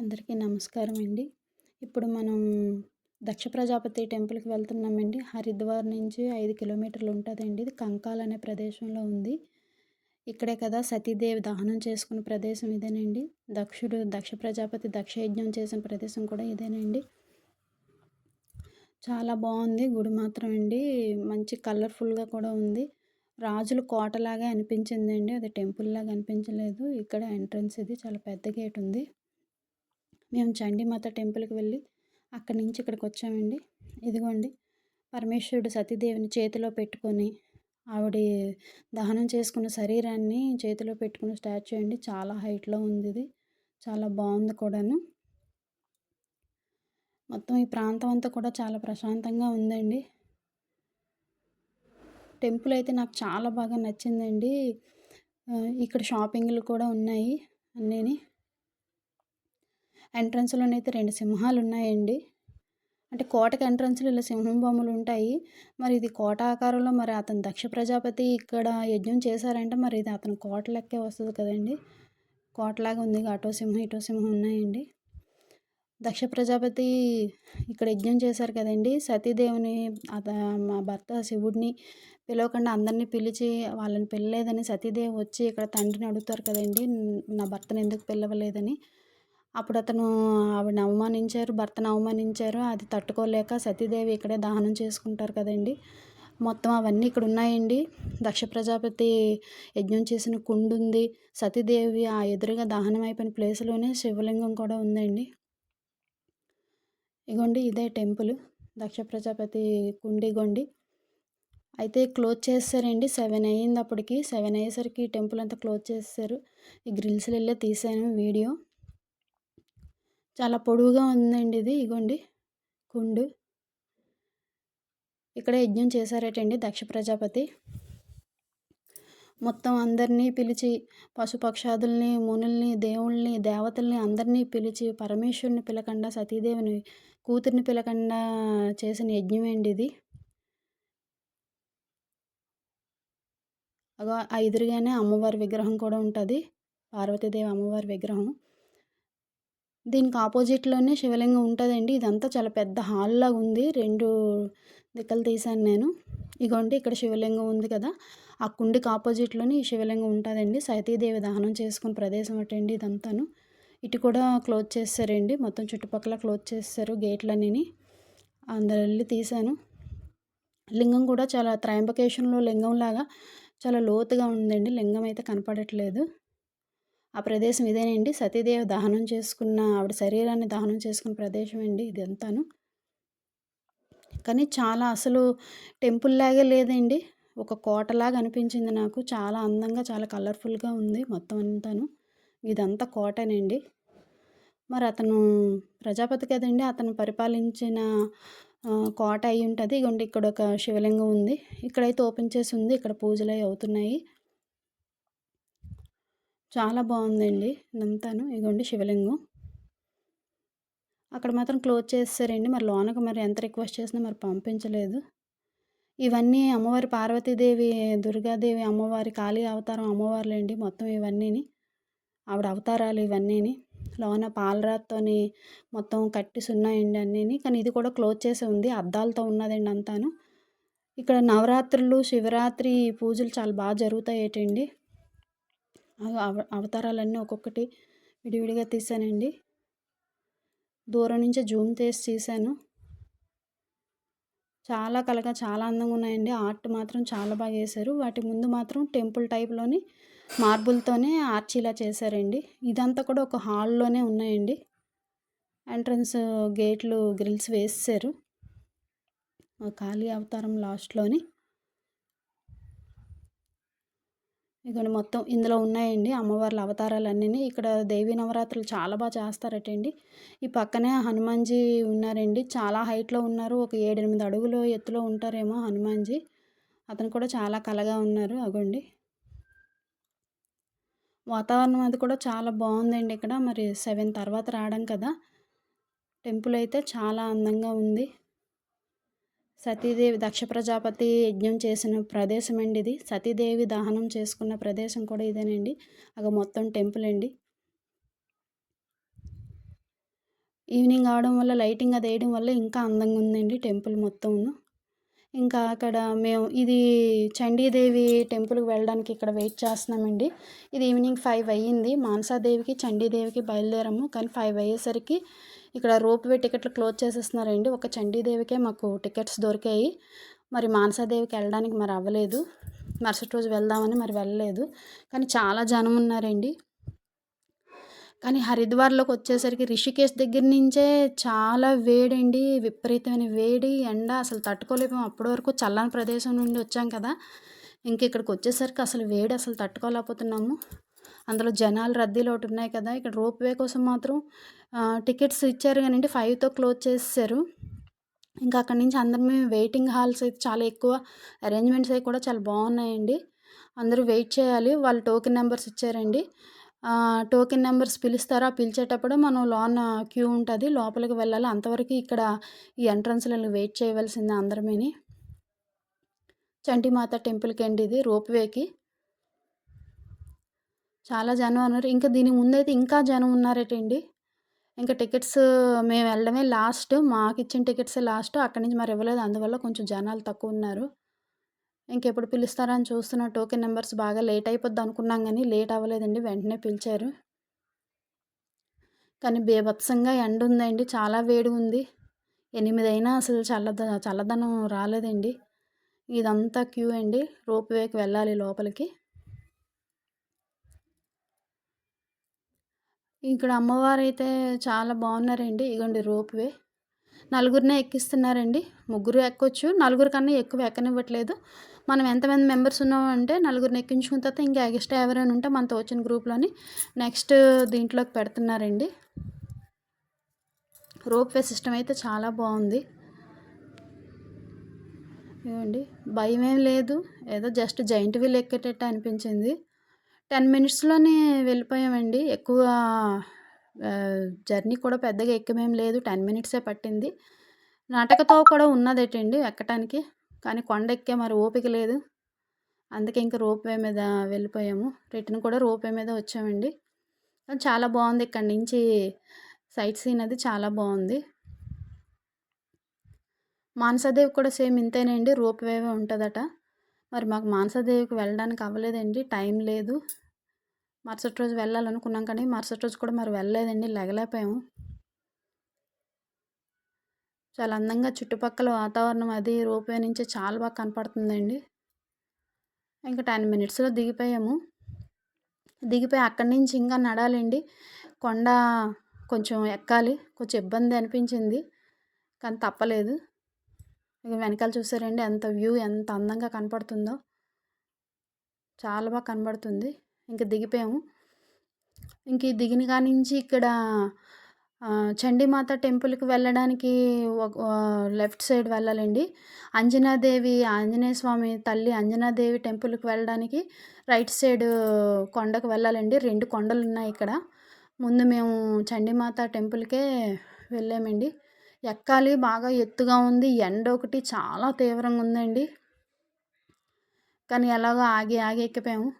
అందరికీ నమస్కారం అండి. ఇప్పుడు మనం దక్ష ప్రజాపతి టెంపుల్కి వెళ్తున్నామండి. హరిద్వార్ నుంచి ఐదు కిలోమీటర్లు ఉంటుందండి. ఇది కంకాల్ అనే ప్రదేశంలో ఉంది. ఇక్కడే కదా సతీదేవి దహనం చేసుకున్న ప్రదేశం ఇదేనండి. దక్షుడు దక్ష ప్రజాపతి దక్ష యజ్ఞం చేసిన ప్రదేశం కూడా ఇదేనండి. చాలా బాగుంది. గుడి మాత్రం అండి. మంచి కలర్ఫుల్గా కూడా ఉంది. రాజుల కోటలాగే అనిపించిందండి. అది టెంపుల్ లాగా అనిపించలేదు. ఇక్కడ ఎంట్రన్స్ ఇది. చాలా పెద్ద గేట్ ఉంది. మేము చండీమాత టెంపుల్కి వెళ్ళి అక్కడి నుంచి ఇక్కడికి వచ్చామండి. ఇదిగోండి పరమేశ్వరుడు సతీదేవిని చేతిలో పెట్టుకొని ఆవిడ దహనం చేసుకున్న శరీరాన్ని చేతిలో పెట్టుకున్న స్టాచ్యూ అండి. చాలా హైట్లో ఉంది ఇది చాలా బాగుంది కూడాను. మొత్తం ఈ ప్రాంతం అంతా కూడా చాలా ప్రశాంతంగా ఉందండి. టెంపుల్ అయితే నాకు చాలా బాగా నచ్చిందండి. ఇక్కడ షాపింగ్లు కూడా ఉన్నాయి అన్నీ ఎంట్రన్స్లోనైతే రెండు సింహాలు ఉన్నాయండి అంటే కోటకి ఎంట్రన్స్లో ఇలా సింహం బొమ్మలు ఉంటాయి మరి ఇది కోట ఆకారంలో మరి అతను దక్ష ప్రజాపతి ఇక్కడ యజ్ఞం చేశారంటే మరి ఇది అతను కోట లెక్కే వస్తుంది కదండి. కోటలాగా ఉంది అటో సింహం ఇటో సింహం ఉన్నాయండి. దక్ష ప్రజాపతి ఇక్కడ యజ్ఞం చేశారు కదండి. సతీదేవుని అత మా భర్త శివుడిని పిలవకుండా అందరినీ పిలిచి వాళ్ళని పిల్లలేదని సతీదేవి వచ్చి ఇక్కడ తండ్రిని అడుగుతారు కదండి. నా భర్తను ఎందుకు పిలవలేదని? అప్పుడు అతను ఆవిడని అవమానించారు భర్తను అవమానించారు. అది తట్టుకోలేక సతీదేవి ఇక్కడే దహనం చేసుకుంటారు కదండి. మొత్తం అవన్నీ ఇక్కడ ఉన్నాయండి. దక్ష ప్రజాపతి యజ్ఞం చేసిన కుండు ఉంది సతీదేవి ఆ ఎదురుగా దహనం అయిపోయిన ప్లేస్లోనే శివలింగం కూడా ఉందండి. ఇగోండి ఇదే టెంపుల్. దక్ష ప్రజాపతి కుండిగొండి అయితే క్లోజ్ చేస్తారండి. సెవెన్ అయ్యింది అప్పటికి. సెవెన్ అయ్యేసరికి టెంపుల్ అంతా క్లోజ్ చేస్తారు. ఈ గ్రిల్స్ వెళ్ళే తీసాను వీడియో. చాలా పొడవుగా ఉందండి ఇది. ఇగోండి. కుండు. ఇక్కడ యజ్ఞం చేశారటండి దక్ష ప్రజాపతి. మొత్తం అందరినీ పిలిచి పశుపక్షాదుల్ని మునుల్ని దేవుల్ని దేవతల్ని అందరినీ పిలిచి పరమేశ్వరుని పిలకుండా సతీదేవిని కూతుర్ని పిలకుండా చేసిన యజ్ఞం అండి ఇది. అగో ఆ ఎదురుగానే అమ్మవారి విగ్రహం కూడా ఉంటుంది. పార్వతీదేవి అమ్మవారి విగ్రహం. దీనికి ఆపోజిట్లోనే శివలింగం ఉంటుందండి. ఇదంతా చాలా పెద్ద హాల్ లాగా ఉంది. రెండు దిక్కలు తీశాను నేను. ఇగోండి ఇక్కడ శివలింగం ఉంది కదా. ఆ కుండికి ఆపోజిట్లోనే ఈ శివలింగం ఉంటుందండి. సతీదేవి దహనం చేసుకున్న ప్రదేశం అటండి ఇదంతాను. ఇటు కూడా క్లోజ్ చేస్తారండి. మొత్తం చుట్టుపక్కల క్లోజ్ చేస్తారు గేట్లన్నీ అందరు వెళ్ళి తీశాను. లింగం కూడా చాలా త్రయంబకేశంలో లింగం లాగా చాలా లోతుగా ఉందండి. లింగం అయితే కనపడట్లేదు. ఆ ప్రదేశం ఇదేనండి. సతీదేవి దహనం చేసుకున్న ఆవిడ శరీరాన్ని దహనం చేసుకున్న ప్రదేశం అండి ఇదంతాను. కానీ చాలా అసలు టెంపుల్ లాగే లేదండి. ఒక కోటలాగా అనిపించింది నాకు. చాలా అందంగా చాలా కలర్ఫుల్గా ఉంది మొత్తం అంతాను. ఇదంతా కోటనండి. మరి అతను ప్రజాపతి కదండి. అతను పరిపాలించిన కోట అయి ఉంటుంది ఇగోండి ఇక్కడ ఒక శివలింగం ఉంది. ఇక్కడైతే ఓపెన్ చేసి ఉంది. ఇక్కడ పూజలు అవి అవుతున్నాయి. చాలా బాగుందండి. ఇదంతాను. ఇదిగోండి శివలింగం. అక్కడ మాత్రం క్లోజ్ చేస్తారండి మరి లోనకు మరి ఎంత రిక్వెస్ట్ చేసినా మరి పంపించలేదు. ఇవన్నీ అమ్మవారి పార్వతీదేవి దుర్గాదేవి అమ్మవారి కాళీ అవతారం అమ్మవార్లండి మొత్తం ఇవన్నీని. ఆవిడ అవతారాలు ఇవన్నీని. లోన పాలరాత్తోని మొత్తం కట్టేసి ఉన్నాయండి అన్నీని. కానీ ఇది కూడా క్లోజ్ చేసి ఉంది. అద్దాలతో ఉన్నదండి అంతాను. ఇక్కడ నవరాత్రులు శివరాత్రి పూజలు చాలా బాగా జరుగుతాయేటండి. ఏంటండి అవతారాలన్నీ ఒక్కొక్కటి విడివిడిగా తీసానండి. దూరం నుంచి జూమ్ చేసి తీశాను చాలా కలగా చాలా అందంగా ఉన్నాయండి. ఆర్ట్ మాత్రం చాలా బాగా వేశారు వాటి ముందు మాత్రం టెంపుల్ టైప్లోని మార్బుల్తోనే ఆర్చీలా చేశారండి. ఇదంతా కూడా ఒక హాల్లోనే ఉన్నాయండి. ఎంట్రన్స్ గేట్లు గ్రిల్స్ వేసారు ఖాళీ అవతారం లాస్ట్లోని. ఇదిగోండి మొత్తం ఇందులో ఉన్నాయండి అమ్మవార్ల అవతారాలన్నీ ఇక్కడ దేవీ నవరాత్రులు చాలా బాగా చేస్తారటండి. ఈ పక్కనే హనుమాన్జీ ఉన్నారండి. చాలా హైట్లో ఉన్నారు. ఒక ఏడెనిమిది అడుగులు ఎత్తులో ఉంటారేమో హనుమాన్జీ. అతను కూడా చాలా కలగా ఉన్నారు. అగోండి. వాతావరణం అది కూడా చాలా బాగుందండి ఇక్కడ. మరి సెవెన్ తర్వాత రావడం కదా. టెంపుల్ అయితే చాలా అందంగా ఉంది. సతీదేవి దక్ష ప్రజాపతి యజ్ఞం చేసిన ప్రదేశం అండి ఇది. సతీదేవి దహనం చేసుకున్న ప్రదేశం కూడా ఇదేనండి. అగ మొత్తం టెంపుల్ అండి. ఈవినింగ్ అవడం వల్ల లైటింగ్ అది వేయడం వల్ల ఇంకా అందంగా ఉందండి టెంపుల్ మొత్తం ఇంకా అక్కడ మేము ఇది చండీదేవి టెంపుల్కి వెళ్ళడానికి ఇక్కడ వెయిట్ చేస్తున్నామండి. ఇది ఈవినింగ్ ఫైవ్ అయ్యింది. మానసాదేవికి చండీదేవికి బయలుదేరాము. కానీ ఫైవ్ అయ్యేసరికి ఇక్కడ రోప్వే టికెట్లు క్లోజ్ చేసేస్తున్నారండి. ఒక చండీదేవికే మాకు టికెట్స్ దొరికాయి. మరి మానసాదేవికి వెళ్ళడానికి మరి అవ్వలేదు. మరుసటి రోజు వెళ్దామని మరి వెళ్ళలేదు. కానీ చాలా జనం ఉన్నారండి. కానీ హరిద్వార్లోకి వచ్చేసరికి రిషికేశ్ దగ్గర నుంచే చాలా వేడండి విపరీతమైన వేడి ఎండ అసలు తట్టుకోలేము అప్పటి వరకు చల్లని ప్రదేశం నుండి వచ్చాం కదా. ఇంక ఇక్కడికి వచ్చేసరికి అసలు వేడి అసలు తట్టుకోలేకపోతున్నాము. అందులో జనాలు రద్దీలు ఒకటి ఉన్నాయి కదా ఇక్కడ రోప్ వే కోసం మాత్రం టికెట్స్ ఇచ్చారు కానీ ఫైవ్తో క్లోజ్ చేసేసారు. ఇంకా అక్కడి నుంచి అందరం మేము వెయిటింగ్ హాల్స్ అయితే చాలా ఎక్కువ అరేంజ్మెంట్స్ అవి కూడా చాలా బాగున్నాయండి. అందరూ వెయిట్ చేయాలి వాళ్ళు టోకెన్ నెంబర్స్ ఇచ్చారండి. టోకెన్ నెంబర్స్ పిలుస్తారా పిలిచేటప్పుడు మనం లోన క్యూ ఉంటుంది లోపలికి వెళ్ళాలి అంతవరకు ఇక్కడ ఈ ఎంట్రన్స్లలో వెయిట్ చేయవలసిందే అందరమేని. చంటిమాత టెంపుల్కి అండి ఇది రోప్వేకి చాలా జనం ఉన్నారు ఇంకా దీని ముందైతే ఇంకా జనం ఉన్నారేటండి. ఇంకా టికెట్స్ మేము వెళ్ళడమే లాస్ట్. మాకు ఇచ్చిన టికెట్స్ లాస్ట్. అక్కడి నుంచి మరి ఇవ్వలేదు. అందువల్ల కొంచెం జనాలు తక్కువ ఉన్నారు. ఇంకెప్పుడు పిలుస్తారని చూస్తున్న. టోకెన్ నెంబర్స్ బాగా లేట్ అయిపోద్ది అనుకున్నాం కానీ లేట్ అవ్వలేదండి. వెంటనే పిలిచారు. కానీ బీభత్సంగా ఎండ ఉందండి. చాలా వేడి ఉంది. ఎనిమిది అయినా అసలు చల్లద చల్లదనం రాలేదండి. ఇదంతా క్యూ అండి. రోప్ వేకి వెళ్ళాలి లోపలికి. ఇక్కడ అమ్మవారు అయితే చాలా బాగున్నారండి. ఇగోండి రోప్ వే నలుగురినే ఎక్కిస్తున్నారండి. ముగ్గురు ఎక్కొచ్చు. నలుగురు కన్నా ఎక్కువ ఎక్కనివ్వట్లేదు. మనం ఎంతమంది మెంబర్స్ ఉన్నామంటే నలుగురిని ఎక్కించుకున్న తర్వాత ఇంకా ఎక్స్ట్రా ఎవరైనా ఉంటే మనతో వచ్చిన గ్రూప్లోని నెక్స్ట్ దీంట్లోకి పెడుతున్నారండి. రోప్ వే సిస్టమ్ అయితే చాలా బాగుంది. ఏమండి భయం ఏం లేదు. ఏదో జస్ట్ జైంట్ వీల్ ఎక్కేటట్టు అనిపించింది. టెన్ మినిట్స్లోనే వెళ్ళిపోయామండి. ఎక్కువ జర్నీ కూడా పెద్దగా ఎక్కమేం లేదు. టెన్ మినిట్సే పట్టింది. నాటకతో కూడా ఉన్నదేటండి ఎక్కటానికి. కానీ కొండ ఎక్కే మరి ఓపిక లేదు. అందుకే ఇంకా రోప్వే మీద వెళ్ళిపోయాము. రిటర్న్ కూడా రోప్వే మీద వచ్చామండి. చాలా బాగుంది ఇక్కడ నుంచి. సైట్ సీన్ అది చాలా బాగుంది. మానసదేవి కూడా సేమ్ ఇంతేనండి. రోప్ ఉంటుందట. మరి మాకు మానసదేవికి వెళ్ళడానికి అవ్వలేదండి. టైం లేదు. మరుసటి రోజు వెళ్ళాలనుకున్నాం కానీ మరుసటి రోజు కూడా మరి వెళ్ళలేదండి లెగలేపాము చాలా అందంగా చుట్టుపక్కల వాతావరణం అది రూపే నుంచి చాలా బాగా కనపడుతుందండి. ఇంకా టెన్ మినిట్స్లో దిగిపోయాము. దిగిపోయి అక్కడి నుంచి ఇంకా నడాలండి. కొండ కొంచెం ఎక్కాలి కొంచెం ఇబ్బంది అనిపించింది కానీ తప్పలేదు. ఇక వెనకాల చూసారండి ఎంత వ్యూ ఎంత అందంగా కనపడుతుందో. చాలా బాగా కనబడుతుంది ఇంకా దిగిపోయాము. ఇంక దిగిన కాడి నుంచి ఇక్కడ చండీమాత టెంపుల్కి వెళ్ళడానికి లెఫ్ట్ సైడ్ వెళ్ళాలండి. అంజనాదేవి ఆంజనేయ స్వామి తల్లి అంజనాదేవి టెంపుల్కి వెళ్ళడానికి రైట్ సైడ్ కొండకు వెళ్ళాలండి. రెండు కొండలు ఉన్నాయి ఇక్కడ. ముందు మేము చండీమాత టెంపుల్కే వెళ్ళామండి. ఎక్కాలి బాగా ఎత్తుగా ఉంది. ఎండ ఒకటి చాలా తీవ్రంగా ఉందండి. కానీ ఎలాగో ఆగి ఆగి ఎక్కిపోయాము.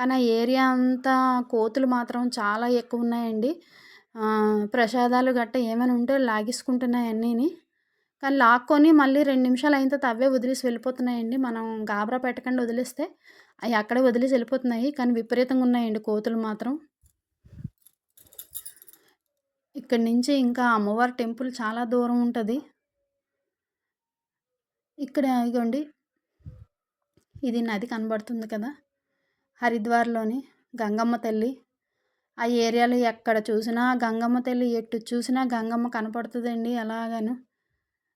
కానీ ఆ ఏరియా అంతా కోతులు మాత్రం చాలా ఎక్కువ ఉన్నాయండి. ప్రసాదాలు గట్ట ఏమైనా ఉంటే లాగేసుకుంటున్నాయి అన్నీని. కానీ లాక్కొని మళ్ళీ రెండు నిమిషాలు అయిన తర్వాత అవే వదిలేసి వెళ్ళిపోతున్నాయండి. మనం గాబరా పెట్టకుండా వదిలేస్తే అవి అక్కడే వదిలేసి వెళ్ళిపోతున్నాయి. కానీ విపరీతంగా ఉన్నాయండి కోతులు మాత్రం. ఇక్కడి నుంచి ఇంకా అమ్మవారి టెంపుల్ చాలా దూరం ఉంటుంది. ఇక్కడ ఇగోండి ఇది నది కనబడుతుంది కదా. హరిద్వార్లోని గంగమ్మ తల్లి. ఆ ఏరియాలో ఎక్కడ చూసినా గంగమ్మ తల్లి ఎటు చూసినా గంగమ్మ కనపడుతుందండి ఎలాగను.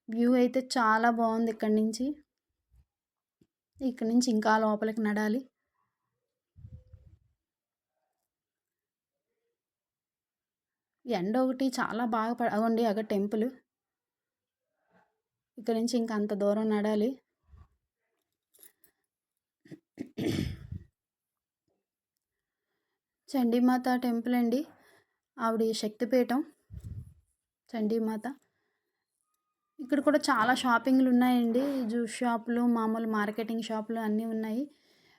వ్యూ అయితే చాలా బాగుంది ఇక్కడి నుంచి. ఇక్కడి నుంచి ఇంకా లోపలికి నడాలి. ఎండ ఒకటి చాలా బాగా పడగండి అక్కడ టెంపుల్. ఇక్కడ నుంచి ఇంకా అంత దూరం నడాలి. చండీమాత టెంపుల్ అండి. ఆవిడ శక్తిపీఠం. చండీమాత. ఇక్కడ కూడా చాలా షాపింగ్లు ఉన్నాయండి. జ్యూస్ షాపులు మామూలు మార్కెటింగ్ షాపులు అన్నీ ఉన్నాయి.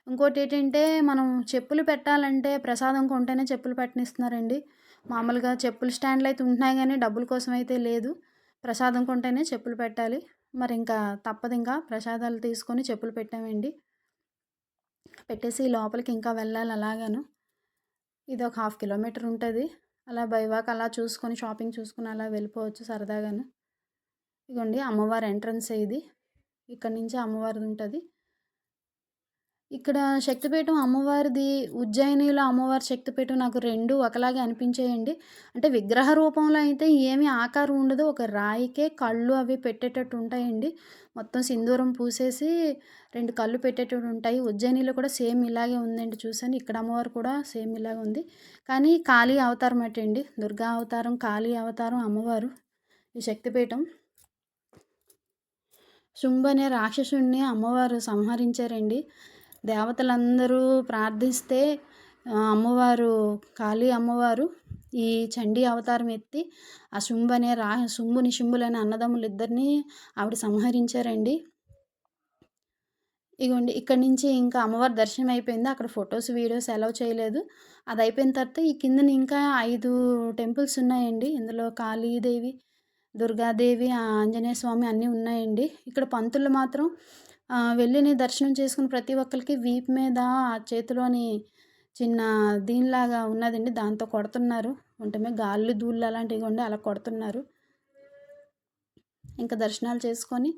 ఇంకోటి ఏంటంటే మనం చెప్పులు పెట్టాలంటే ప్రసాదం కొంటేనే చెప్పులు పెట్టనిస్తున్నారండి. మామూలుగా చెప్పులు స్టాండ్లు అయితే ఉంటున్నాయి కానీ డబ్బుల కోసం అయితే లేదు. ప్రసాదం కొంటేనే చెప్పులు పెట్టాలి. మరి ఇంకా తప్పదు ఇంకా ప్రసాదాలు తీసుకొని చెప్పులు పెట్టామండి. పెట్టేసి లోపలికి ఇంకా వెళ్ళాలి అలాగాను. ఇది ఒక హాఫ్ కిలోమీటర్ ఉంటుంది. అలా బైవాక్ అలా చూసుకొని షాపింగ్ చూసుకుని అలా వెళ్ళిపోవచ్చు సరదాగాను. ఇదిగోండి అమ్మవారి ఎంట్రన్స్ ఇది. ఇక్కడ నుంచి అమ్మవారిది ఉంటుంది. ఇక్కడ శక్తిపీఠం అమ్మవారిది ఉజ్జయినిలో అమ్మవారి శక్తిపీఠం నాకు రెండు ఒకలాగే అనిపించాయండి. అంటే విగ్రహ రూపంలో అయితే ఏమీ ఆకారం ఉండదు ఒక రాయికే కళ్ళు అవి పెట్టేటట్టు ఉంటాయండి. మొత్తం సింధూరం పూసేసి రెండు కళ్ళు పెట్టేటట్టు ఉంటాయి. ఉజ్జయినిలో కూడా సేమ్ ఇలాగే ఉందండి చూసాను. ఇక్కడ అమ్మవారు కూడా సేమ్ ఇలాగే ఉంది. కానీ కాళీ అవతారం అటండి. దుర్గా అవతారం కాళీ అవతారం అమ్మవారు ఈ శక్తిపీఠం. శుంభ అనే రాక్షసుడిని అమ్మవారు సంహరించారండి. దేవతలందరూ ప్రార్థిస్తే అమ్మవారు కాళీ అమ్మవారు ఈ చండీ అవతారం ఎత్తి ఆ శుంభ అనే రా శుంభుని శుంభులనే అన్నదమ్ములు ఇద్దరిని ఆవిడ సంహరించారండి. ఇగోండి ఇక్కడ నుంచి ఇంకా అమ్మవారి దర్శనం అయిపోయింది. అక్కడ ఫొటోస్ వీడియోస్ అలౌ చేయలేదు. అది అయిపోయిన తర్వాత ఈ కిందన ఇంకా ఐదు టెంపుల్స్ ఉన్నాయండి. ఇందులో కాళీదేవి దుర్గాదేవి ఆంజనేయ స్వామి అన్నీ ఉన్నాయండి. ఇక్కడ పంతులు మాత్రం వెళ్ళిని దర్శనం చేసుకుని ప్రతి ఒక్కరికి వీపు మీద ఆ చేతిలోని చిన్న దీనిలాగా ఉన్నదండి. దాంతో కొడుతున్నారు. ఉంటమే గాళ్ళు దూళ్ళు అలాంటివి ఉండి అలా కొడుతున్నారు. ఇంకా దర్శనాలు చేసుకొని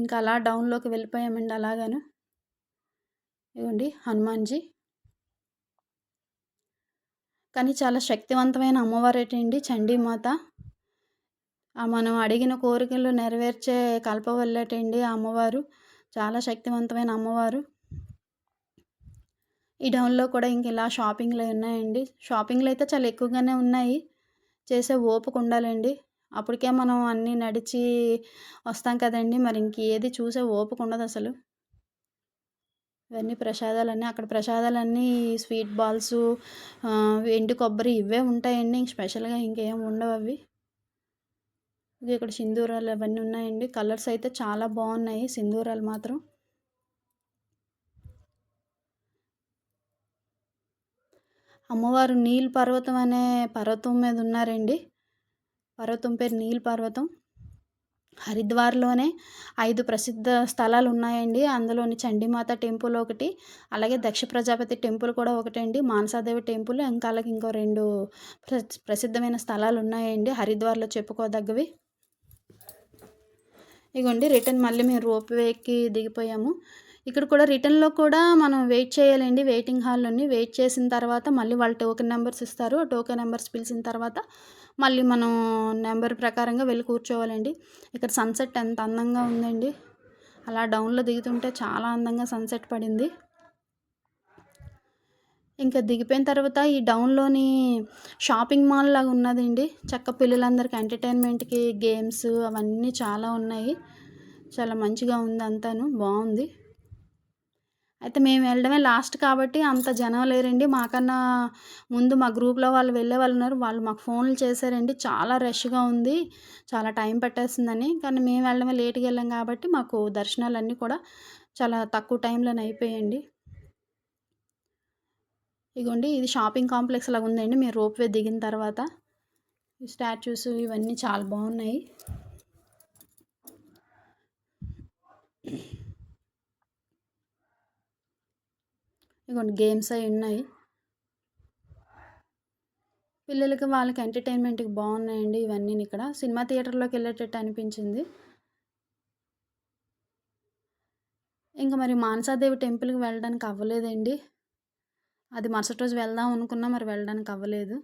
ఇంకా అలా డౌన్లోకి వెళ్ళిపోయామండి అలాగాను. ఇవ్వండి హనుమాన్జీ. కానీ చాలా శక్తివంతమైన అమ్మవారేటండి చండీమాత. మనం అడిగిన కోరికలు నెరవేర్చే కల్పవల్లటండి ఆ అమ్మవారు. చాలా శక్తివంతమైన అమ్మవారు. ఈ డౌన్లో కూడా ఇంక ఇలా షాపింగ్లు ఉన్నాయండి. షాపింగ్లు అయితే చాలా ఎక్కువగానే ఉన్నాయి. చేసే ఓపిక ఉండాలండి. అప్పటికే మనం అన్నీ నడిచి వస్తాం కదండి. మరి ఇంక ఏది చూసే ఓపిక ఉండదు అసలు. ఇవన్నీ ప్రసాదాలన్నీ అక్కడ ప్రసాదాలన్నీ స్వీట్ బాల్స్ ఎండు కొబ్బరి ఇవే ఉంటాయండి. ఇంక స్పెషల్గా ఇంకేం ఉండవు అవి. ఇక్కడ సింధూరాలు అవన్నీ ఉన్నాయండి. కలర్స్ అయితే చాలా బాగున్నాయి. సింధూరాలు మాత్రం. అమ్మవారు నీల్ పర్వతం అనే పర్వతం మీద ఉన్నారండి. పర్వతం పేరు నీల్ పర్వతం. హరిద్వార్లోనే ఐదు ప్రసిద్ధ స్థలాలు ఉన్నాయండి. అందులోని చండీమాత టెంపుల్ ఒకటి అలాగే దక్ష ప్రజాపతి టెంపుల్ కూడా ఒకటండి. మానసాదేవి టెంపుల్ ఇంకా అలాగే ఇంకో రెండు ప్రసిద్ధమైన స్థలాలు ఉన్నాయండి. హరిద్వార్లో చెప్పుకోదగ్గవి. ఇగోండి రిటర్న్ మళ్ళీ మేము రోప్ వేకి దిగిపోయాము. ఇక్కడ కూడా రిటర్న్లో కూడా మనం వెయిట్ చేయాలండి వెయిటింగ్ హాల్లోని వెయిట్ చేసిన తర్వాత మళ్ళీ వాళ్ళు టోకెన్ నెంబర్స్ ఇస్తారు. టోకెన్ నెంబర్స్ పిలిచిన తర్వాత మళ్ళీ మనం నెంబర్ ప్రకారంగా వెళ్ళి కూర్చోవాలండి. ఇక్కడ సన్సెట్ ఎంత అందంగా ఉందండి. అలా డౌన్లో దిగుతుంటే చాలా అందంగా సన్సెట్ పడింది. ఇంకా దిగిపోయిన తర్వాత ఈ డౌన్లోని షాపింగ్ మాల్ లాగా ఉన్నదండి. చక్క పిల్లలందరికీ ఎంటర్టైన్మెంట్కి గేమ్స్ అవన్నీ చాలా ఉన్నాయి. చాలా మంచిగా ఉంది అంతాను. బాగుంది. అయితే మేము వెళ్ళడమే లాస్ట్ కాబట్టి అంత జనం లేరండి. మాకన్నా ముందు మా గ్రూప్లో వాళ్ళు వెళ్ళే వాళ్ళు ఉన్నారు. వాళ్ళు మాకు ఫోన్లు చేశారండి. చాలా రష్గా ఉంది. చాలా టైం పట్టేస్తుందని. కానీ మేము వెళ్ళడమే లేట్గా వెళ్ళాం కాబట్టి మాకు దర్శనాలన్నీ కూడా చాలా తక్కువ టైంలోనే అయిపోయాయండి. ఇగోండి ఇది షాపింగ్ కాంప్లెక్స్ లాగా ఉందండి. మీరు రోప్వే దిగిన తర్వాత స్టాచ్యూస్ ఇవన్నీ చాలా బాగున్నాయి. ఇగోండి గేమ్స్ అవి ఉన్నాయి. పిల్లలకి వాళ్ళకి ఎంటర్టైన్మెంట్కి బాగున్నాయండి ఇవన్నీ ఇక్కడ. సినిమా థియేటర్లోకి వెళ్ళేటట్టు అనిపించింది. ఇంకా మరి మానసాదేవి టెంపుల్కి వెళ్ళడానికి అవ్వలేదండి. అది మరుసటి రోజు వెళ్దాం అనుకున్నా మరి వెళ్ళడానికి అవ్వలేదు.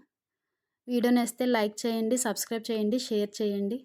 వీడియో నేస్తే లైక్ చేయండి సబ్స్క్రైబ్ చేయండి షేర్ చేయండి.